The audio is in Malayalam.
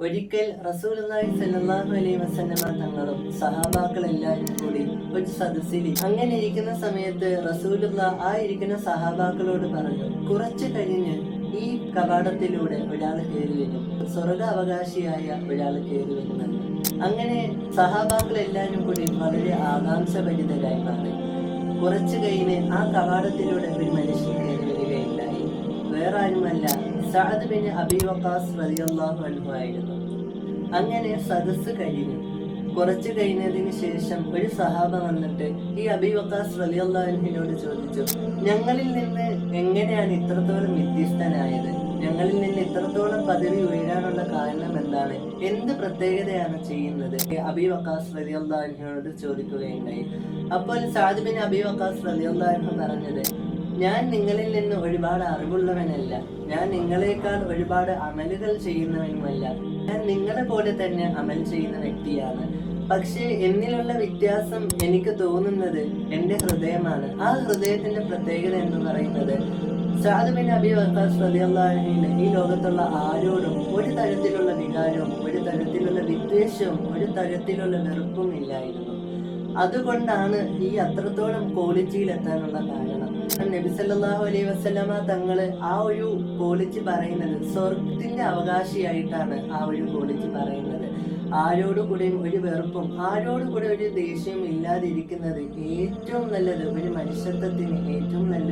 ഒരിക്കൽ റസൂലുള്ളാഹി സല്ലാഹു അലൈ വസന്നമ തങ്ങളും സഹാബാക്കൾ എല്ലാവരും കൂടി ഒരു സദസ്സിൽ അങ്ങനെ ഇരിക്കുന്ന സമയത്ത് റസൂലുള്ള ആ ഇരിക്കുന്ന സഹാബാക്കളോട് പറഞ്ഞു കുറച്ചു കഴിഞ്ഞ് ഈ കവാടത്തിലൂടെ ഒരാൾ കയറി വരും. സ്വർഗ അവകാശിയായ ഒരാൾ കയറി വരുന്നത് അങ്ങനെ സഹാബാക്കൾ എല്ലാവരും കൂടി വളരെ ആകാംക്ഷഭരിതരായി മാറി. കുറച്ചു കഴിഞ്ഞ് ആ കവാടത്തിലൂടെ ഒരു മനുഷ്യൻ കയറി ആരുമല്ല സഅദ് ബിൻ അബി വക്കാസ് റളിയല്ലാഹു അൻഹു ആയിരുന്നു അങ്ങനെ സദസ്സ് കഴിഞ്ഞു. കുറച്ചു കഴിഞ്ഞതിന് ശേഷം ഒരു സഹാബ വന്നിട്ട് ഈ അബി വക്കാസ് റളിയല്ലാഹു അൻഹുവിനോട് ചോദിച്ചു ഞങ്ങളിൽ നിന്ന് എങ്ങനെയാണ് ഇത്രത്തോളം വ്യത്യസ്തനായത്? ഞങ്ങളിൽ നിന്ന് ഇത്രത്തോളം പദവി ഉയരാനുള്ള കാരണം എന്താണ്? എന്ത് പ്രത്യേകതയാണ് ചെയ്യുന്നത്? അബി വക്കാസ് റളിയല്ലാഹു അൻഹുവിനോട് ചോദിക്കുകയുണ്ടായി. അപ്പോൾ സാദ് ബിൻ അബി വക്കാസ് റളിയല്ലാഹു അൻഹു പറഞ്ഞത് ഞാൻ നിങ്ങളിൽ നിന്ന് ഒരുപാട് അറിവുള്ളവനല്ല. ഞാൻ നിങ്ങളെക്കാൾ ഒരുപാട് അമലുകൾ ചെയ്യുന്നവനുമല്ല. ഞാൻ നിങ്ങളെ പോലെ തന്നെ അമൽ ചെയ്യുന്ന വ്യക്തിയാണ്. പക്ഷേ എന്നിലുള്ള വ്യത്യാസം എനിക്ക് തോന്നുന്നത് എന്റെ ഹൃദയമാണ്. ആ ഹൃദയത്തിന്റെ പ്രത്യേകത എന്ന് പറയുന്നത് സാധുബിൻ ബിൻ അബി വക്കാസ് റളിയല്ലാഹു ഈ ലോകത്തുള്ള ആരോടും ഒരു തരത്തിലുള്ള വികാരവും ഒരു തരത്തിലുള്ള വിദ്വേഷവും ഒരു തരത്തിലുള്ള വെറുപ്പും ഇല്ലായിരുന്നു. അതുകൊണ്ടാണ് ഈ അത്രത്തോളം ക്വാളിറ്റിയിൽ എത്താനുള്ള കാരണം. നബിസല്ലാഹു അലൈ അലൈഹി വസല്ലമ തങ്ങൾ ആ ഒരു ക്വാളിറ്റി പറയുന്നത് സ്വർഗത്തിന്റെ അവകാശിയായിട്ടാണ് ആ ഒരു ക്വാളിറ്റി പറയുന്നത്. ആരോടു കൂടെയും ഒരു വെറുപ്പും ആരോടുകൂടെ ഒരു ദേഷ്യവും ഇല്ലാതിരിക്കുന്നത് ഏറ്റവും നല്ലത് ഒരു മനുഷ്യത്വത്തിന് ഏറ്റവും നല്ലൊരു